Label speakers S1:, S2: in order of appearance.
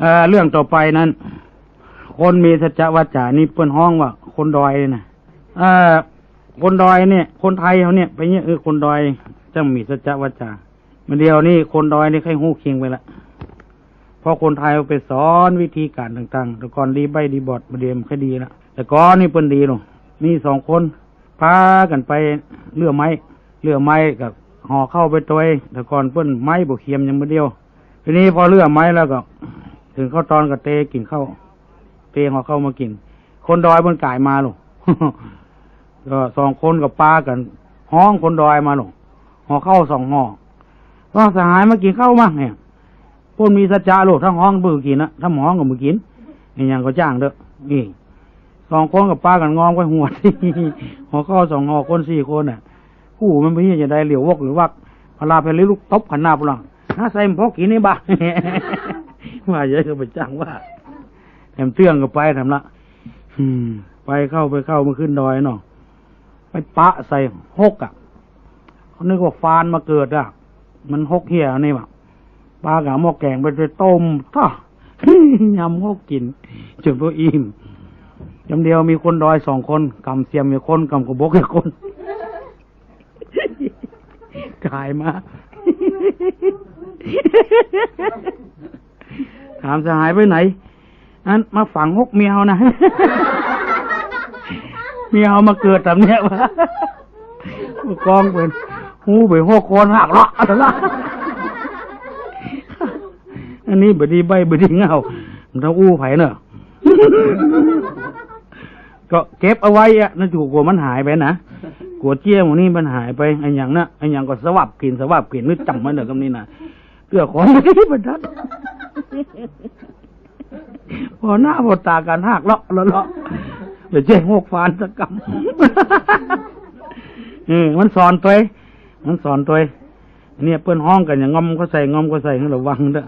S1: เอเรื่องต่อไปนั้น คนมีสัจวาจานี่เปิ้นห้องว่า คนดอยนะเออคนดอยเนี่ย คนไทยเขาเนี่ยไปเนี่ยเออคนดอยจะมีสัจวาจามันเดียวนี่คนดอยนี่ใครหู้เคียงไปละเพราะคนไทยเอาไปสอนวิธีการต่างๆ แต่ก่อนดีใบดีบอดมาเดียมค่ดีละแต่ก่อนนี่เปิ้นดีหรอนี่สองคนพากันไปเลื่อไม้เลื่อไม้กับห่อเข้าไปตัวเองแต่ก่อนเปิ้นไม้บุเคียมยังมาเดียว ทีนี้พอเลื่อไม้แล้วก็ ถึงเข้าตอนกับเตกินข้าวเตห่อเข้าวมากิน คนดอยบนกายมาหรอก็สองคนกับป้ากัน ห้องคนดอยมาหรอห่อเข้าวสองห่อว่าสหายมากินข้าวมากเนี่ยพวกมีสัจจะโลกทั้งห้องมือกินนะทั้งห้องกับมือกินนี่ยังก็จ้างเด้อนี่สองคนกับป้ากันงอมกันหัวห่อข้าวสองห่อคนสี่คนน่ะผู้มันไม่ใช่จะได้เหลียววกหรือว่าพลาไปเลยลูกตบขันหน้าปุรังถ้าใส่หมพกกินนี่บ้า ว่าเยอะก็ไปจ้างว่าแถมเตื้องก็ไปทำละอืม ไปเข้าไปเข้ามาขึ้นดอยเนาะไปปะใส่หกอะเขานึกว่าฟานมาเกิดอะ มันหกเหี้ยนี่ว่ะปลากะหม้อแกงไปไปต้มท่ายำหกกินจนพวอิ่มจำเดียวมีคนดอยสองคนกำเสียมมีคนกำกระบอกอีกคนกายมาามสหายไปไหนอันมาฝังหกเมียวนะเมียวมาเกิดแบบเนี้ยวะกองเป็นหูไปหกคนหักละอะไรละอันนี้บดีใบบดีเงามันต้องอู้ไผ่เนอะก็เก็บเอาไว้อะนั่นถูกกลัวมันหายไปนะกลัวเจี้ยหมนี่มันหายไปไอ้อย่างน่ะไอ้อย่างก็สวับกินสวับกินนึกจำมันเนอะคำนี้นะเกือของไม่ได้บรรทัด พอหน้าพอตากันหักเลาะเลาะเลาะเดี๋ยวเจ๊งอกฟานสักกำเออมันสอนตัวมันสอนตัวเองเนี่ยเพื่อนห้องกันอย่างงอมก็ใส่งอมก็ใส่ให้ระวังเด้อ